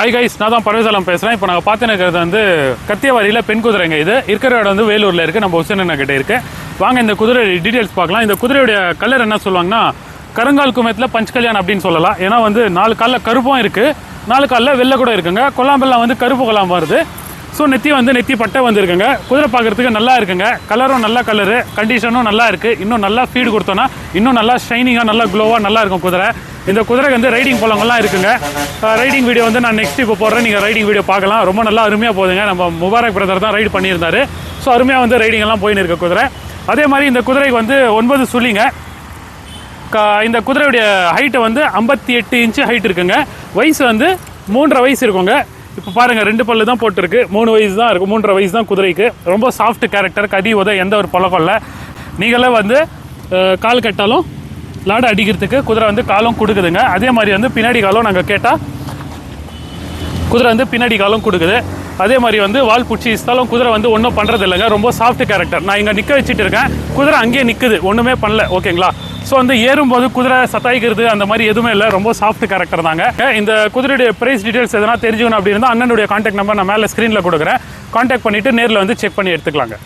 Hi guys நான் தான் பரவேசாலம் பேசுகிறேன் இப்போ நாங்கள் பார்த்துன்னு வந்து கத்தியவாரியில் பெண் குதிரைங்க இது. இருக்கிற இடம் வந்து வேலூரில் இருக்குது நம்ம உசேனண்ணா கிட்ட இருக்கு. வாங்க இந்த குதிரை டீட்டெயில்ஸ் பார்க்கலாம். இந்த குதிரையுடைய கலர் என்ன சொல்லுவாங்கன்னா கருங்கால் குமத்தில் பஞ்ச் கல்யாணம் அப்படின்னு சொல்லலாம். ஏன்னா வந்து நாலு காலில் கருப்பும் இருக்குது நாலு காலில் வெள்ளை கூட இருக்குங்க. கொல்லாம்பெல்லாம் வந்து கருப்பு கொல்லாம் வருது. ஸோ நெத்தி வந்து நெத்தி பட்டை வந்துருக்குங்க. குதிரை பார்க்குறதுக்கு நல்லா இருக்குங்க. கலரும் நல்ல கலரு கண்டிஷனும் நல்லா இருக்குது இன்னும் நல்லா ஃபீடு கொடுத்தோன்னா இன்னும் நல்லா ஷைனிங்காக நல்லா க்ளோவாக நல்லா இருக்கும் குதிரை. இந்த குதிரைக்கு வந்து ரைடிங் போலங்கள்லாம் இருக்குங்க. ரைடிங் வீடியோ வந்து நான் நெக்ஸ்ட் இப்போ போடுறேன். நீங்கள் ரைடிங் வீடியோ பார்க்கலாம். ரொம்ப நல்லா அருமையாக போதுங்க நம்ம முபாரக் பிரதர் தான் ரைடு பண்ணியிருந்தாரு. ஸோ அருமையாக வந்து ரைடிங்கெல்லாம் போயின்னு இருக்க குதிரை. அதே மாதிரி இந்த குதிரைக்கு வந்து ஒன்பது சுழிங்க. இந்த குதிரையுடைய ஹைட்டு வந்து ஐம்பத்தி எட்டு இன்ச்சு ஹைட் இருக்குங்க. வயசு வந்து மூன்றரை வயசு இருக்குங்க. இப்போ பாருங்க ரெண்டு பல்லு தான் போட்டிருக்கு. மூணு வயசு தான் இருக்கும் மூன்றரை வயசு தான் குதிரைக்கு. ரொம்ப சாஃப்ட் கேரக்டர் கடி உத எந்த ஒரு பழக்கம் இல்லை. நீங்களே வந்து கால் கட்டாலும் லாடு அடிக்கிறதுக்கு குதிரை வந்து காலும் கொடுக்குதுங்க. அதே மாதிரி வந்து பின்னாடி காலம் நாங்கள் கேட்டால் குதிரை வந்து பின்னாடி காலம் கொடுக்குது. அதே மாதிரி வந்து வால் பிடிச்சி இஸ்தாலும் குதிரை வந்து ஒன்றும் பண்ணுறது இல்லைங்க ரொம்ப சாஃப்ட் கேரக்டர் நான் இங்கே நிற்க வச்சுட்டு இருக்கேன். குதிரை அங்கேயே நிற்குது ஒன்றுமே பண்ணல. ஓகேங்களா? ஸோ வந்து ஏறும்போது குதிரை சத்தாய்க்கிறது அந்த மாதிரி எதுவுமே இல்லை. ரொம்ப சாஃப்ட் கேரக்டர் தாங்க. இந்த குதிரையுடைய ப்ரைஸ் டீடைல்ஸ் எதனா தெரிஞ்சுக்கணும் அப்படின்னா அண்ணனுடைய கான்டாக்ட் நம்பர் நான் மேலே ஸ்க்ரீனில் கொடுக்குறேன். கான்டாக்ட் பண்ணிவிட்டு நேரில் வந்து செக் பண்ணி எடுத்துக்கலாங்க.